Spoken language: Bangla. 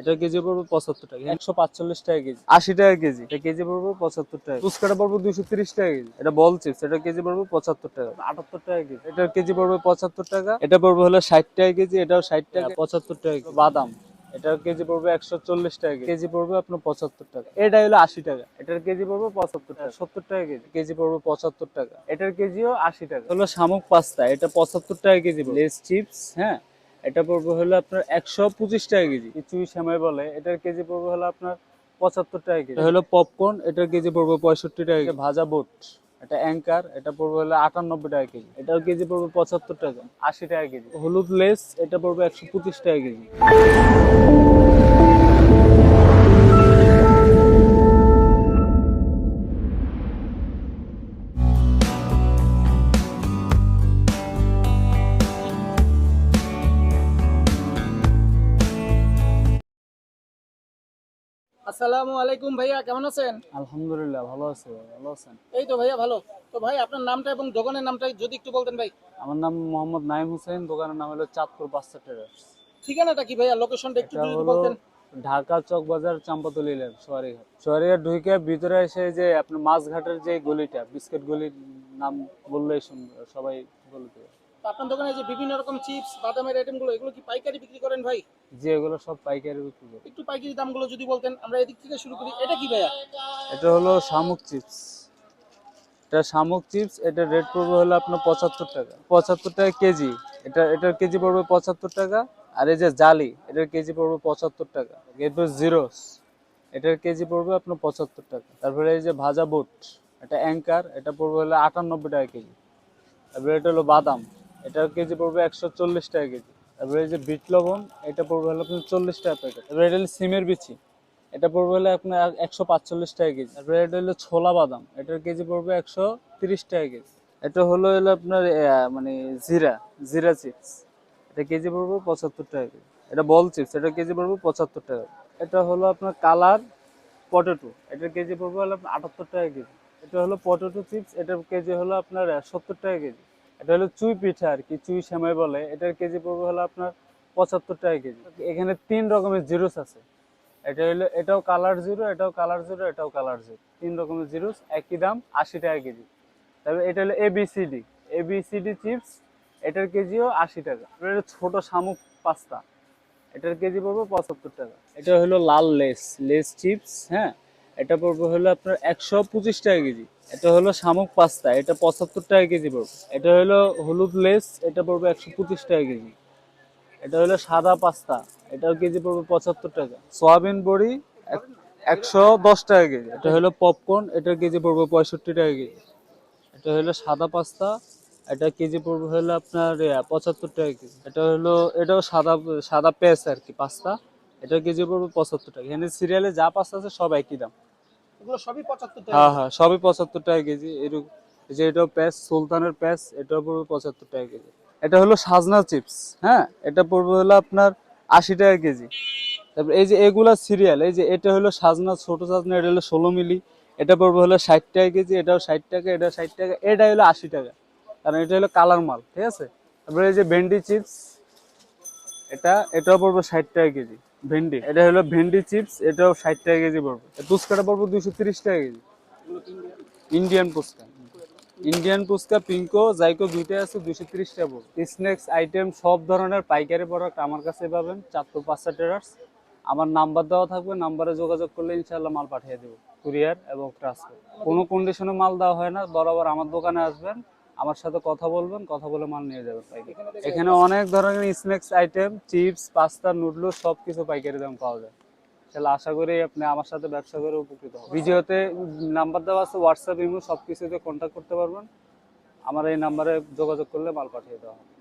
এটা কেজি পড়বে পঁচাত্তর টাকা একশো পাঁচচল্লিশ টাকা কেজি। আশি টাকা কেজি। এটা কেজি পড়বে পঁচাত্তর টাকা। ফুচকাটা পড়বে দুশো তিরিশ টাকা কেজি। এটা বল চিপস এটা কেজি পড়বে পঁচাত্তর টাকা। আটাত্তর টাকা কেজি। এটার কেজি পড়বে পঁচাত্তর টাকা। এটা পড়বে হলো ষাট টাকা কেজি এটাও ষাট টাকা পঁচাত্তর টাকা। বাদাম এটার কেজি পড়বে একশো চল্লিশ টাকা কেজি। কেজি পড়বে আপনার পঁচাত্তর টাকা। এটা হলো আশি টাকা। এটার কেজি পড়বে পঁচাত্তর টাকা। সত্তর টাকা কেজি। কেজি পড়বে পঁচাত্তর টাকা। এটার কেজিও আশি টাকা। হলো শামুক পাস্তা এটা পঁচাত্তর টাকা কেজি লেস চিপস হ্যাঁ? এটা পড়বে হলো আপনার একশো পঁচিশ টাকা কেজি। কিছু সময় বলে এটার কেজি পড়বে হলো আপনার পঁচাত্তর টাকা কেজি। হলো পপকর্ন এটার কেজি পড়বে পঁয়ষট্টি টাকা কেজি। ভাজা বোট এটা অ্যাঙ্কার এটা পড়বে হলো আটানব্বই টাকা কেজি। এটার কেজি পড়বে পঁচাত্তর টাকা আশি টাকা কেজি। হলুদ লেস এটা পড়বে একশো পঁচিশ টাকা কেজি। আসসালামু আলাইকুম ভাইয়া কেমন আছেন? আলহামদুলিল্লাহ ভালো আছে ভালো আছেন? এই তো ভাইয়া ভালো। তো ভাই আপনার নামটা এবং দোকানের নামটা যদি একটু বলতেন ভাই। আমার নাম মোহাম্মদ নাইম হোসেন দোকানের নাম হলো চাঁদপুর ট্রেডার্স। ঠিকানাটা কি ভাইয়া? লোকেশনটা একটু এটা যদি হলো বলতেন। ঢাকা চক বাজার চাম্পাতলি লেন সোয়ারিঘাট। সোয়ারিঘাট ঢুকে ভিতরে এসে যে আপনার মাছঘাটের যে গলিটা বিস্কিট গলির নাম বললেই শুনবে সবাই বলে দেবে। তো আপনার দোকানে যে বিভিন্ন রকম চিপস বাদামের আইটেমগুলো এগুলো কি পাইকারি বিক্রি করেন ভাই? যে এগুলো সব পাইকারি বিক্রি করে। একটু পাইকারি দামগুলো যদি বলতেন আমরা এদিক থেকে শুরু করি। এটা কি ভাইয়া? এটা হলো শামুক চিপস। এটা শামুক চিপস এটা রেট পড়বে হলো আপনার পঁচাত্তর টাকা। পঁচাত্তর টাকা কেজি। এটা এটার কেজি পড়বে পঁচাত্তর টাকা। আর এই যে জালি এটার কেজি পড়বে পঁচাত্তর টাকা। এরপর জিরোস এটার কেজি পড়বে আপনার পঁচাত্তর টাকা। তারপরে এই যে ভাজা বুট এটা অ্যাঙ্কার এটা পড়বে হলো আটানব্বই টাকা কেজি। তারপরে এটা হলো বাদাম। এটার কেজি পড়বে একশো চল্লিশ টাকা কেজি। তারপরে এই যে বিট লবণ, এটা পড়বে হলো আপনার চল্লিশ টাকা প্যাকেট। তারপরে এটা হলো সিমের বিচি, এটা পড়বে হলো আপনার একশো পাঁচচল্লিশ টাকা কেজি। তারপরে এটা হলো ছোলা বাদাম, এটার কেজি পড়বে একশো তিরিশ টাকা কেজি। এটা হলো হলো আপনার মানে জিরা জিরা চিপস, এটা কেজি পড়বে পঁচাত্তর টাকা কেজি। এটা বল চিপস এটা কেজি পড়বে পঁচাত্তর টাকা এটা হলো আপনার কালার পটেটো, এটার কেজি পড়বে হলো আপনার আটাত্তর টাকা কেজি। এটা হলো পটেটো চিপস, এটার কেজি হলো আপনার সত্তর টাকা কেজি। এটা হলো চুই পিঠা আর কি, চুই সেমাই বলে। এটার কেজি পড়বে হলো আপনার পঁচাত্তর টাকা কেজি। এখানে তিন রকমের জিরোস আছে। এটা হলো, এটাও কালার জিরো, এটাও কালার জিরো, এটাও কালার জিরো। তিন রকমের জিরোস, একই দাম, আশি টাকা কেজি। তারপরে এটা হলো এবিসিডি এবিসিডি চিপস, এটার কেজিও আশি টাকা। এটা ছোট শামুক পাস্তা। এটার কেজি পড়বে পঁচাত্তর টাকা। এটা হলো লাল লেস লেস চিপস হ্যাঁ? এটা পড়বে হলো আপনার একশো পঁচিশ টাকা কেজি। এটা হলো শামুক পাস্তা, এটা পঁচাত্তর টাকা কেজি পড়বে। এটা হলো হলুদ লেস, এটা পড়বে একশো পঁচিশ টাকা কেজি। এটা হলো সাদা পাস্তা এটার কেজি পড়বে পঁচাত্তর টাকা। সয়াবিন বড়ি, এক- একশো দশ টাকা কেজি। এটা হলো পপকর্ন, এটার কেজি পড়বে পঁয়ষট্টি টাকা কেজি। এটা হলো সাদা পাস্তা, এটা কেজি পড়বে হলো আপনার পঁচাত্তর টাকা কেজি। এটা হলো, এটাও সাদা সাদা পেঁয়াজ আর কি, পাস্তা। এটার কেজি পড়বে পঁচাত্তর টাকা। এখানে সিরিয়ালে যা পাস্তা আছে সব একই দাম। এগুলো সবই পঁচাত্তর টাকা হ্যাঁ হ্যাঁ সবই টাকা কেজি। এরকম যে এটাও প্যাস সুলতানের প্যাস এটাও পড়বে পঁচাত্তর টাকা কেজি। এটা হলো সাজনা চিপস হ্যাঁ? এটা পড়বে হলো আপনার আশি টাকা কেজি। তারপর এই যে এগুলা সিরিয়াল এই যে এটা হলো সাজনা ছোট সাজনা এটা হলো ষোলো মিলি। এটা পড়বে হলো ষাট টাকা কেজি এটাও ষাট টাকা এটা ষাট টাকা এটা হলো আশি টাকা। কারণ এটা হলো কালার মাল ঠিক আছে? তারপরে এই যে ভেন্ডি চিপস এটা এটাও পড়বে ষাট টাকা কেজি। ভেন্ডি। এটা হলো ভেন্ডি চিপস, এটাও ষাট টাকা কেজি পড়বে। ফুচকাটা পড়বে দুশো তিরিশ টাকা KG. Indian fuchka Indian fuchka Pinko, Zaiko দুইটাই আছে দুশো তিরিশ টাকা পড়বে। স্ন্যাক্স, আইটেম, সব ধরনের পাইকারি প্রোডাক্ট আমার কাছে পাবেন, চাঁদপুর পাঁচটা ট্রেডার্স আমার নাম্বার দেওয়া থাকবে, নাম্বারে যোগাযোগ করলে ইনশাল্লাহ মাল পাঠিয়ে দেবো। কুরিয়ার এবং ট্রান্সপোর্ট। কোনো কন্ডিশনে মাল দেওয়া হয় না, বরাবর আমার দোকানে আসবেন। আমার সাথে কথা বলবেন কথা বলে মাল নিয়ে যাবেন পাইকারি। এখানে অনেক ধরনের snacks item chips pasta noodles সব কিছু পাইকারি দাম পাওয়া যায়। তাহলে আশা করি আপনি আমার সাথে ব্যবসা করে উপকৃত হবেন। ভিডিওতে নাম্বার দেওয়া আছে হোয়াটসঅ্যাপ ইমো সব কিছুতে কন্ট্যাক্ট করতে পারবেন। আমার এই নাম্বারে যোগাযোগ করলে মাল পাঠিয়ে দেওয়া হবে।